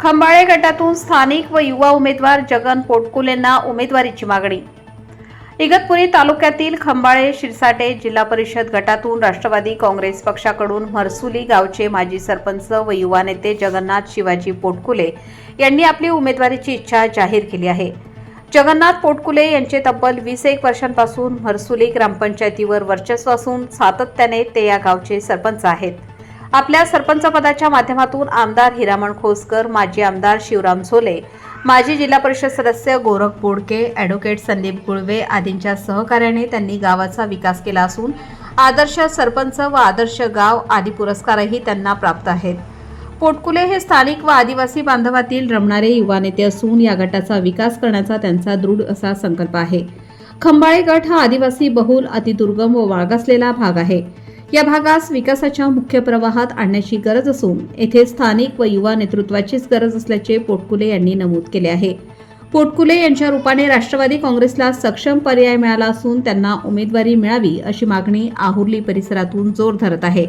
खंबाळे गटातून स्थानिक व युवा उमेदवार जगन पोटकुलेंना उमेदवारीची मागणी. इगतपुरी तालुक्यातील खंबाळे शिरसाटे जिल्हा परिषद गटातून राष्ट्रवादी काँग्रेस पक्षाकडून म्हरसुली गावचे माजी सरपंच व युवा नेते जगन्नाथ शिवाजी पोटकुले यांनी आपली उमेदवारीची इच्छा जाहीर केली आहे. जगन्नाथ पोटकुले यांचे तब्बल वीस एक वर्षांपासून म्हरसुली ग्रामपंचायतीवर वर्चस्व असून सातत्याने ते या गावचे सरपंच आहेत. आपल्या सरपंच पदाच्या माध्यमातून आमदार हिरामण खोसकर माजी आमदार शिवराम सोले माजी जिल्हा परिषद सदस्य गोरख बोडके ॲडव्होकेट संदीप गुळवे आदींच्या सहकार्याने त्यांनी गावाचा विकास केला असून आदर्श सरपंच व आदर्श गाव आदी पुरस्कारही त्यांना प्राप्त आहेत. पोटकुले हे स्थानिक व आदिवासी बांधवातील रमणारे युवा नेते असून या गटाचा विकास करण्याचा त्यांचा दृढ असा संकल्प आहे. खंबाळे गट हा आदिवासी बहुल अतिदुर्गम व मागासलेला भाग आहे. या भागास विकासाच्या मुख्य प्रवाहात आणण्याची गरज असून येथे स्थानिक व युवा नेतृत्वाचीच गरज असल्याचे पोटकुले यांनी नमूद केले आहे. पोटकुले यांच्या रूपाने राष्ट्रवादी काँग्रेसला सक्षम पर्याय मिळाला असून त्यांना उमेदवारी मिळावी अशी मागणी आहुर्ली परिसरातून जोर धरत आहे.